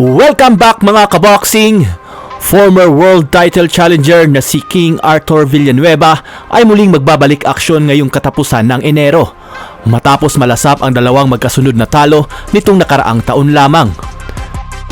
Welcome back mga kaboxing! Former world title challenger na si King Arthur Villanueva ay muling magbabalik aksyon ngayong katapusan ng Enero matapos malasap ang dalawang magkasunod na talo nitong nakaraang taon lamang.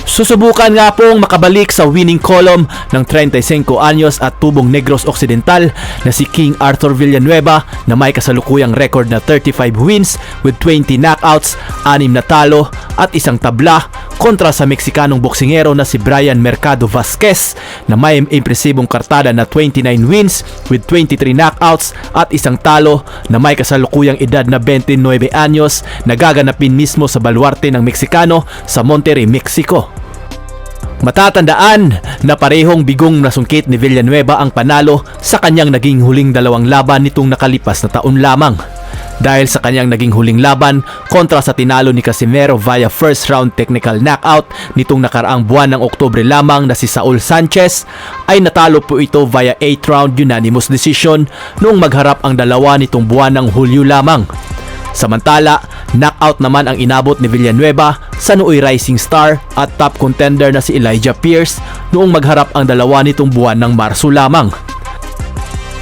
Susubukan nga pong makabalik sa winning column ng 35 anyos at tubong Negros Occidental na si King Arthur Villanueva na may kasalukuyang record na 35 wins with 20 knockouts, 6 na talo at isang tabla kontra sa Meksikanong boksingero na si Brian Mercado Vasquez na may impresibong kartada na 29 wins with 23 knockouts at isang talo na may kasalukuyang edad na 29 anyos na gaganapin mismo sa baluarte ng Meksikano sa Monterrey, Mexico. Matatandaan na parehong bigong nasungkit ni Villanueva ang panalo sa kanyang naging huling dalawang laban nitong nakalipas na taon lamang. Dahil sa kanyang naging huling laban kontra sa tinalo ni Casimero via first round technical knockout nitong nakaraang buwan ng Oktubre lamang na si Saul Sanchez ay natalo po ito via 8 round unanimous decision noong magharap ang dalawa nitong buwan ng Hulyo lamang. Samantala, knockout naman ang inabot ni Villanueva sa nooy rising star at top contender na si Elijah Pierce noong magharap ang dalawa nitong buwan ng Marso lamang.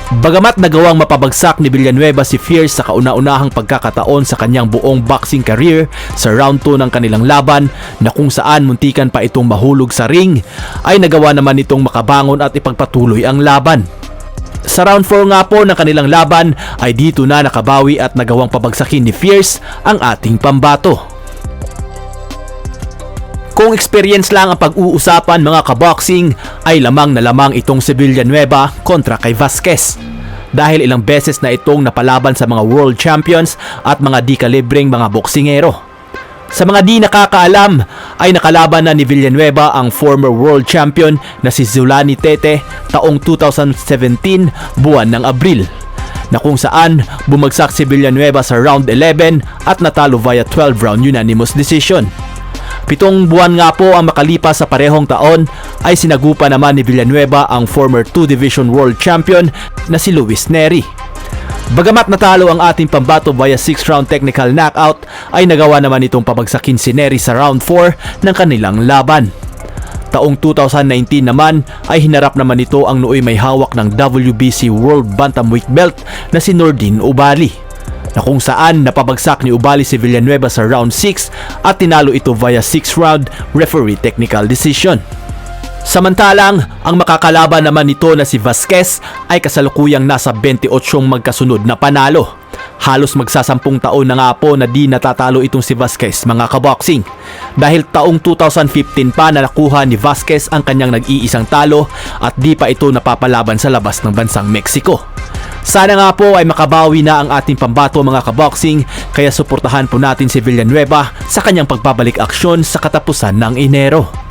Bagamat nagawang mapabagsak ni Villanueva si Fierce sa kauna-unahang pagkakataon sa kanyang buong boxing career sa round 2 ng kanilang laban na kung saan muntikan pa itong mahulog sa ring, ay nagawa naman itong makabangon at ipagpatuloy ang laban. Sa round 4 nga po ng kanilang laban ay dito na nakabawi at nagawang pabagsakin ni Fierce ang ating pambato. Kung experience lang ang pag-uusapan mga kaboxing ay lamang na lamang itong si Villanueva kontra kay Vasquez. Dahil ilang beses na itong napalaban sa mga world champions at mga di kalibreng mga boksingero. Sa mga di nakakaalam ay nakalaban na ni Villanueva ang former world champion na si Zulani Tete taong 2017 buwan ng Abril na kung saan bumagsak si Villanueva sa round 11 at natalo via 12 round unanimous decision. Pitong buwan nga po ang makalipas sa parehong taon ay sinagupa naman ni Villanueva ang former 2 Division World Champion na si Luis Neri. Bagamat natalo ang ating pambato via 6 round technical knockout ay nagawa naman itong pabagsakin si Neri sa round 4 ng kanilang laban. Taong 2019 naman ay hinarap naman ito ang nooy may hawak ng WBC World Bantamweight Belt na si Nordin Ubali na kung saan napabagsak ni Ubali si Villanueva sa round 6 at tinalo ito via 6 round referee technical decision. Samantalang, ang makakalaban naman nito na si Vasquez ay kasalukuyang nasa 28 magkasunod na panalo. Halos magsasampung taon na nga po na di natatalo itong si Vasquez mga kaboxing. Dahil taong 2015 pa na nakuha ni Vasquez ang kanyang nag-iisang talo at di pa ito napapalaban sa labas ng bansang Mexico. Sana nga po ay makabawi na ang ating pambato mga kaboxing kaya suportahan po natin si Villanueva sa kanyang pagbabalik aksyon sa katapusan ng Enero.